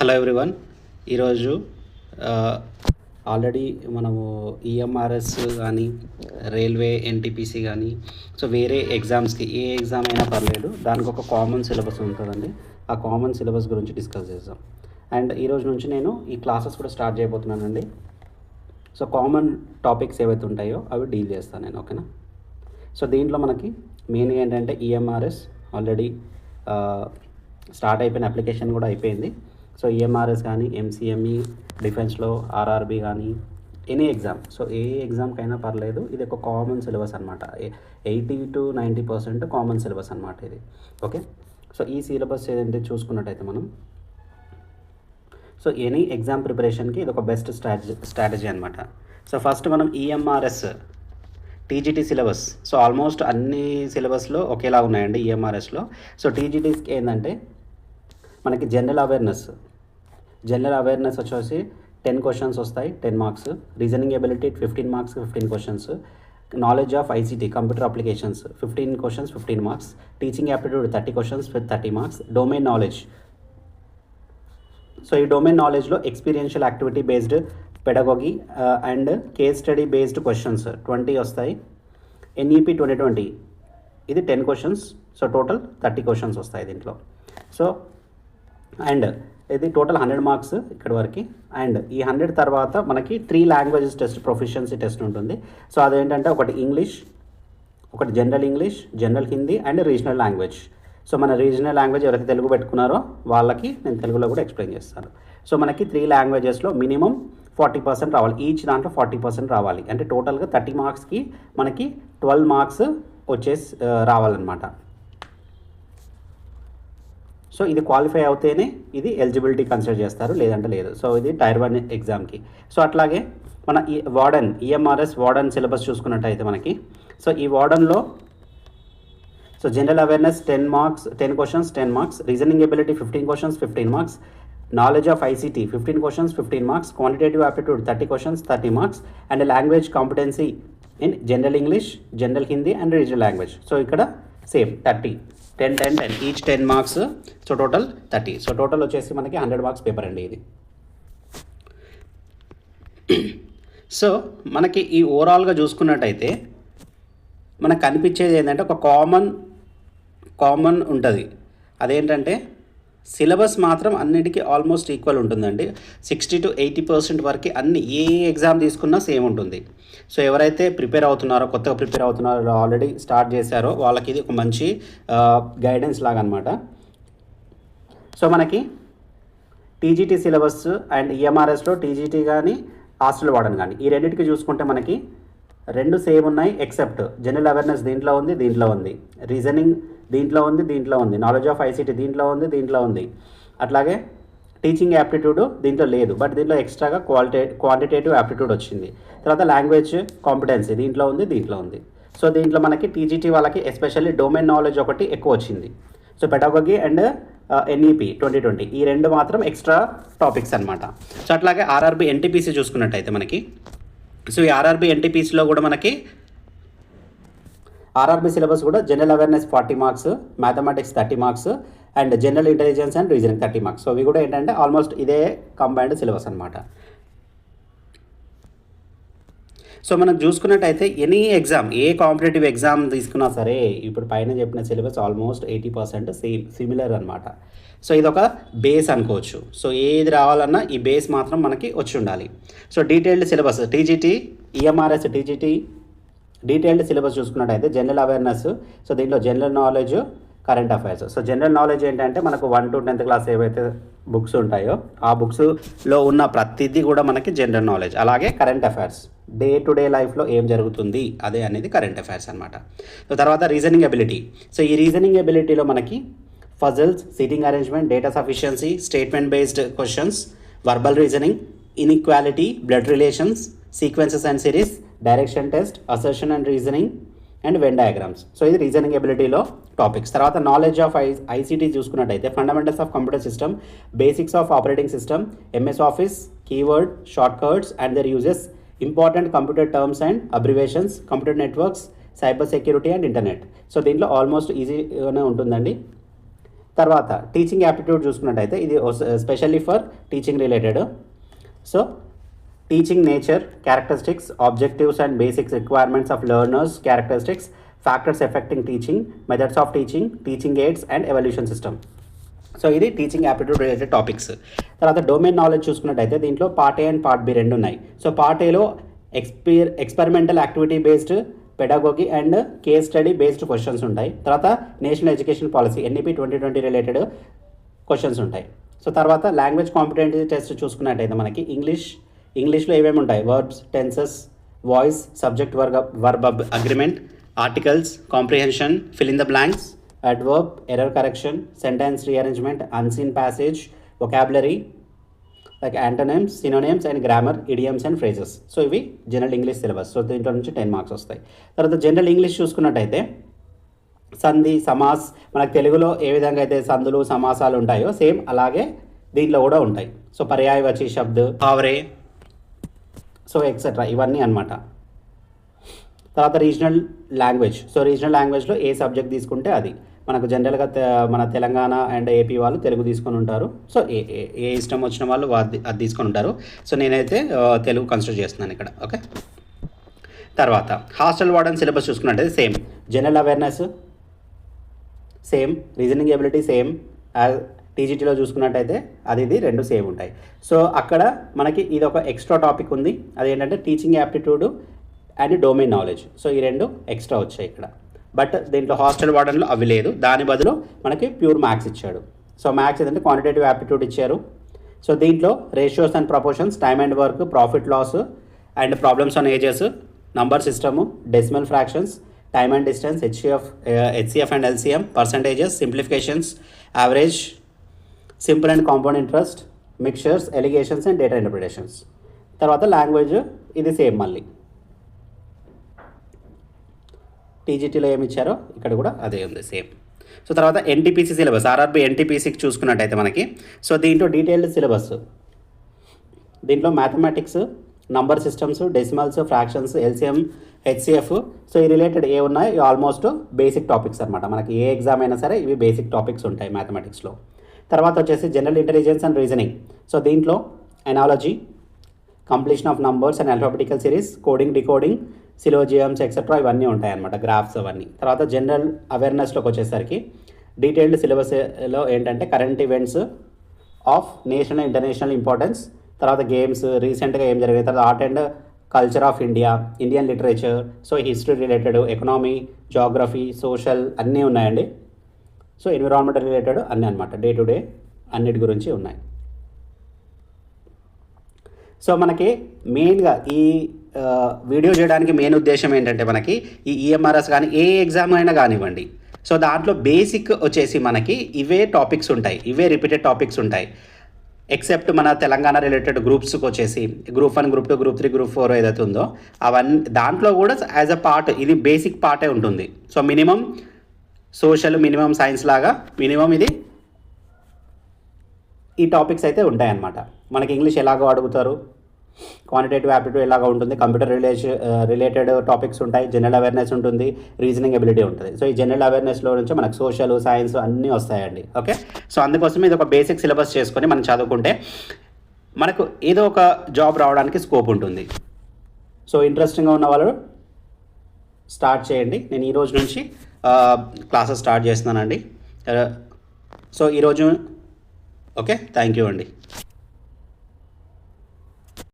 Hello everyone ఈరోజు already మనము EMRS కానీ రైల్వే ఎన్టీపీసీ కానీ సో వేరే ఎగ్జామ్స్కి ఏ ఎగ్జామ్ అయినా పర్లేదు దానికి ఒక కామన్ సిలబస్ ఉంటుందండి. ఆ కామన్ సిలబస్ గురించి డిస్కస్ చేద్దాం. అండ్ ఈరోజు నుంచి నేను ఈ క్లాసెస్ కూడా స్టార్ట్ చేయబోతున్నానండి. సో కామన్ టాపిక్స్ ఏవైతే ఉంటాయో అవి డీల్ చేస్తాను నేను ఓకేనా? సో దీంట్లో మనకి మెయిన్గా ఏంటంటే ఈఎంఆర్ఎస్ ఆల్రెడీ స్టార్ట్ అయిపోయిన అప్లికేషన్ కూడా అయిపోయింది. సో ఈఎంఆర్ఎస్ కానీ ఎంసీఎంఈ డిఫెన్స్లో ఆర్ఆర్బి కానీ ఎనీ ఎగ్జామ్ సో ఏ ఎగ్జామ్కైనా పర్లేదు ఇది ఒక కామన్ సిలబస్ అనమాట eighty to ninety percent common syllabus అనమాట ఇది. ఓకే? సో ఈ సిలబస్ ఏదంటే చూసుకున్నట్టయితే మనం సో ఎనీ ఎగ్జామ్ ప్రిపరేషన్కి ఇది ఒక బెస్ట్ స్ట్రాటజీ స్ట్రాటజీ అనమాట సో ఫస్ట్ మనం EMRS TGT syllabus so almost అన్ని సిలబస్లో ఒకేలా ఉన్నాయండి ఈఎంఆర్ఎస్లో సో టీజీటీస్కి ఏంటంటే మనకి జనరల్ అవేర్నెస్ జనరల్ అవేర్నెస్ వచ్చేసి టెన్ క్వశ్చన్స్ వస్తాయి ten marks reasoning ability fifteen marks fifteen questions knowledge of ICT computer applications fifteen questions fifteen marks teaching aptitude thirty questions with thirty marks domain knowledge so ఈ domain నాలెడ్జ్లో experiential activity based pedagogy and case study based questions twenty వస్తాయి. NEP twenty twenty ఇది ten questions so total thirty questions వస్తాయి దీంట్లో. So and ఇది total hundred marks ఇక్కడ వరకు. And ఈ hundred తర్వాత మనకి three languages test proficiency test ఉంటుంది. సో అదేంటంటే ఒకటి ఇంగ్లీష్ ఒకటి general English general Hindi and regional language so మన రీజనల్ లాంగ్వేజ్ ఎవరైతే తెలుగు పెట్టుకున్నారో వాళ్ళకి నేను తెలుగులో కూడా ఎక్స్ప్లెయిన్ చేస్తాను. సో మనకి త్రీ లాంగ్వేజెస్లో మినిమం ఫార్టీ పర్సెంట్ రావాలి. ఈచ్ దాంట్లో ఫార్టీ పర్సెంట్ రావాలి. అంటే టోటల్గా థర్టీ మార్క్స్కి మనకి ట్వెల్వ్ మార్క్స్ వచ్చేసి రావాలన్నమాట. సో ఇది క్వాలిఫై అవుతేనే ఇది ఎలిజిబిలిటీ కన్సిడర్ చేస్తారు లేదంటే లేదు. సో ఇది టైర్ వన్ ఎగ్జామ్కి. సో అట్లాగే మన ఈ వార్డన్ ఈఎంఆర్ఎస్ వార్డన్ సిలబస్ చూసుకున్నట్టయితే మనకి సో ఈ వార్డన్లో so general awareness ten marks ten questions ten marks reasoning ability fifteen questions fifteen marks knowledge of ICT fifteen questions fifteen marks quantitative aptitude thirty questions thirty marks and language competency in general English general Hindi and regional language so ఇక్కడ same thirty ten ten ten each ten marks so total thirty so total వచ్చేసి మనకి hundred marks paper అండి ఇది. So మనకి ఈ ఓవరాల్గా చూసుకున్నట్టయితే మనకు కనిపించేది ఏంటంటే ఒక కామన్ కామన్ ఉంటుంది. అదేంటంటే సిలబస్ మాత్రం అన్నిటికీ ఆల్మోస్ట్ ఈక్వల్ ఉంటుందండి. సిక్స్టీ టు ఎయిటీ పర్సెంట్ వరకు అన్ని ఏ ఎగ్జామ్ తీసుకున్నా సేమ్ ఉంటుంది. సో ఎవరైతే ప్రిపేర్ అవుతున్నారో కొత్తగా ప్రిపేర్ అవుతున్నారో ఆల్రెడీ స్టార్ట్ చేశారో వాళ్ళకి ఇది ఒక మంచి గైడెన్స్ లాగా అనమాట సో మనకి టీజీటీ సిలబస్ అండ్ ఈఎంఆర్ఎస్లో టీజీటీ కానీ హాస్టల్ వాడని కానీ ఈ రెండింటికి చూసుకుంటే మనకి రెండు సేమ్ ఉన్నాయి ఎక్సెప్ట్ జనరల్ అవేర్నెస్ దీంట్లో ఉంది దీంట్లో ఉంది. రీజనింగ్ దీంట్లో ఉంది దీంట్లో ఉంది. నాలెడ్జ్ ఆఫ్ ఐసీటీ దీంట్లో ఉంది దీంట్లో ఉంది. అట్లాగే టీచింగ్ యాప్టిట్యూడ్ దీంట్లో లేదు బట్ దీంట్లో ఎక్స్ట్రాగా క్వాలిటే క్వాంటిటేటివ్ యాప్టిట్యూడ్ వచ్చింది. తర్వాత లాంగ్వేజ్ కాంపిటెన్సీ దీంట్లో ఉంది దీంట్లో ఉంది. సో దీంట్లో మనకి టీజీటీ వాళ్ళకి ఎస్పెషల్లీ డొమైన్ నాలెడ్జ్ ఒకటి ఎక్కువ వచ్చింది. So pedagogy and NEP twenty twenty ఈ రెండు మాత్రం ఎక్స్ట్రా టాపిక్స్ అనమాట సో అట్లాగే ఆర్ఆర్బి ఎన్టీపీసీ చూసుకున్నట్టయితే మనకి సో ఈ ఆర్ఆర్బి ఎన్టీపీసీలో కూడా మనకి ఆర్ఆర్బి సిలబస్ కూడా general awareness forty marks mathematics thirty marks and general intelligence and reasoning thirty marks so ఇవి కూడా ఏంటంటే ఆల్మోస్ట్ ఇదే కంబైన్డ్ సిలబస్ అనమాట సో మనం చూసుకున్నట్టయితే ఎనీ ఎగ్జామ్ ఏ కాంపిటేటివ్ ఎగ్జామ్ తీసుకున్నా సరే ఇప్పుడు పైన చెప్పిన syllabus almost eighty percent same similar అనమాట సో ఇది ఒక బేస్ అనుకోవచ్చు. సో ఏది రావాలన్నా ఈ బేస్ మాత్రం మనకి వచ్చి ఉండాలి. So detailed syllabus TGT EMRS TGT detailed syllabus చూసుకున్నట్టయితే జనరల్ అవేర్నెస్ సో దీంట్లో general knowledge current affairs. So general knowledge ఏంటంటే మనకు వన్ టు టెన్త్ క్లాస్ ఏవైతే బుక్స్ ఉంటాయో ఆ బుక్స్లో ఉన్న ప్రతిదీ కూడా మనకి జనరల్ నాలెడ్జ్ అలాగే current affairs. Day to day లైఫ్లో ఏం జరుగుతుంది? అదే అనేది కరెంట్ అఫైర్స్ అనమాట సో తర్వాత రీజనింగ్ ఎబిలిటీ సో ఈ రీజనింగ్ ఎబిలిటీలో మనకి puzzles seating arrangement data sufficiency statement based questions verbal reasoning inequality blood relations sequences and series direction test assertion and reasoning and venn diagrams so ఇది reasoning ఎబిలిటీలో topics తర్వాత knowledge of I ICT చూసుకున్నట్టయితే fundamentals of computer system basics of operating system MS office keyword shortcuts and their uses important computer terms and abbreviations computer networks cyber security and internet so దీంట్లో almost ఈజీగానే ఉంటుందండి. తర్వాత teaching aptitude చూసుకున్నట్టయితే ఇది specially for teaching related so teaching nature characteristics objectives and basics requirements of learners characteristics factors affecting teaching methods of teaching teaching aids and evaluation system so ఇది teaching aptitude related topics తర్వాత domain knowledge చూసుకున్నట్టయితే దీంట్లో part A and part B రెండు ఉన్నాయి. So part ఏలో exper experimental activity based pedagogy and case study based questions ఉంటాయి. తర్వాత national education policy NEP twenty twenty related questions ఉంటాయి. So తర్వాత లాంగ్వేజ్ కాంపిటెన్సీ టెస్ట్ చూసుకున్నట్టయితే మనకి ఇంగ్లీష్ ఇంగ్లీష్లో ఏమేమి ఉంటాయి? Verbs tenses voice subject verb verb agreement articles comprehension fill in the blanks adverb error correction sentence rearrangement unseen passage vocabulary like antonyms synonyms and grammar idioms and phrases so ఇవి general English syllabus so దీంట్లో నుంచి ten marks వస్తాయి. తర్వాత general English చూసుకున్నట్టయితే సంధి సమాస్ మనకు తెలుగులో ఏ విధంగా అయితే సందులు సమాసాలు ఉంటాయో సేమ్ అలాగే దీంట్లో కూడా ఉంటాయి. సో పర్యాయవచి శబ్ద్ హావరే సో ఎక్సెట్రా ఇవన్నీ అన్నమాట. తర్వాత రీజనల్ లాంగ్వేజ్ సో రీజనల్ లాంగ్వేజ్లో ఏ సబ్జెక్ట్ తీసుకుంటే అది. మనకు జనరల్గా మన తెలంగాణ అండ్ ఏపీ వాళ్ళు తెలుగు తీసుకొని ఉంటారు. సో ఏ ఏ- ఏ ఇష్టం వచ్చిన వాళ్ళు అది తీసుకొని ఉంటారు. సో నేనైతే తెలుగు కన్సిడర్ చేస్తున్నాను ఇక్కడ. ఓకే? తర్వాత హాస్టల్ వార్డెన్ సిలబస్ చూసుకున్నట్టయితే same. General awareness same. Reasoning ability same. టీజీటీలో చూసుకున్నట్టయితే అది ఇది రెండు సేమ్ ఉంటాయి. సో అక్కడ మనకి ఇది ఒక ఎక్స్ట్రా టాపిక్ ఉంది. అదేంటంటే teaching aptitude and domain knowledge. So ఈ రెండు ఎక్స్ట్రా వచ్చాయి ఇక్కడ. బట్ దీంట్లో హాస్టల్ వార్డన్లో అవి లేదు. దాని బదులు మనకి ప్యూర్ మ్యాథ్స్ ఇచ్చాడు. సో మ్యాథ్స్ ఏంటంటే క్వాంటిటేటివ్ యాప్టిట్యూడ్ ఇచ్చారు. సో దీంట్లో ratios and proportions time and work profit loss and problems on ages number system decimal fractions time and distance HCF HCF and LCM percentages simplifications average simple and compound interest mixtures alligations and data interpretations తర్వాత language ఇది same మళ్ళీ. టీజీటీలో ఏమి ఇచ్చారో ఇక్కడ కూడా అదే ఉంది సేమ్ సో తర్వాత ఎన్టీపీసీ సిలబస్ ఆర్ఆర్బి ఎన్టీపీసీకి చూసుకున్నట్టయితే మనకి సో దీంట్లో డీటెయిల్డ్ సిలబస్ దీంట్లో mathematics number systems decimals fractions LCM HCF so ఈ రిలేటెడ్ ఏ ఉన్నాయి? ఆల్మోస్ట్ బేసిక్ టాపిక్స్ అనమాట మనకి ఏ ఎగ్జామ్ అయినా సరే ఇవి బేసిక్ టాపిక్స్ ఉంటాయి మ్యాథమెటిక్స్లో తర్వాత వచ్చేసి general intelligence and reasoning so దీంట్లో analogy completion of numbers and alphabetical series coding decoding syllogisms etcetera ఇవన్నీ ఉంటాయి అనమాట గ్రాఫ్స్ అవన్నీ. తర్వాత జనరల్ అవేర్నెస్లోకి వచ్చేసరికి డీటెయిల్డ్ సిలబస్లో ఏంటంటే current events of national international importance తర్వాత గేమ్స్ రీసెంట్గా ఏం జరిగాయి తర్వాత art and culture of India Indian literature so history related economy geography social అన్నీ ఉన్నాయండి. సో ఎన్విరాన్మెంట్ రిలేటెడ్ అన్నీ అనమాట డే టు డే అన్నిటి గురించి ఉన్నాయి. సో మనకి మెయిన్గా ఈ వీడియో చేయడానికి మెయిన్ ఉద్దేశం ఏంటంటే మనకి ఈ ఈఎంఆర్ఎస్ కానీ ఏ ఎగ్జామ్ అయినా కానివ్వండి. సో దాంట్లో బేసిక్ వచ్చేసి మనకి ఇవే టాపిక్స్ ఉంటాయి. ఇవే రిపీటెడ్ టాపిక్స్ ఉంటాయి. ఎక్సెప్ట్ మన తెలంగాణ రిలేటెడ్ గ్రూప్స్కి వచ్చేసి group one group two group three group four ఏదైతే ఉందో అవన్నీ దాంట్లో కూడా యాజ్ అ పార్ట్ ఇది బేసిక్ పార్టే ఉంటుంది. So minimum social minimum science లాగా మినిమం ఇది ఈ టాపిక్స్ అయితే ఉంటాయన్నమాట. మనకి ఇంగ్లీష్ ఎలాగో అడుగుతారు? క్వాంటిటేటివ్ యాప్టిట్యూడ్ ఎలాగ ఉంటుంది? కంప్యూటర్ రిలేషన్ రిలేటెడ్ టాపిక్స్ ఉంటాయి. జనరల్ అవేర్నెస్ ఉంటుంది. రీజనింగ్ ఎబిలిటీ ఉంటుంది. సో ఈ జనరల్ అవేర్నెస్లో నుంచి మనకు సోషల్ సైన్స్ అన్నీ వస్తాయండి. ఓకే సో అందుకోసం ఇది ఒక బేసిక్ సిలబస్ చేసుకొని మనం చదువుకుంటే మనకు ఏదో ఒక జాబ్ రావడానికి స్కోప్ ఉంటుంది. సో ఇంట్రెస్టింగ్గా ఉన్న వాళ్ళు స్టార్ట్ చేయండి. నేను ఈ రోజు నుంచి uh, క్లాసెస్ స్టార్ట్ చేస్తున్నానండి. సో ఈరోజు ఓకే థ్యాంక్ యూ అండి.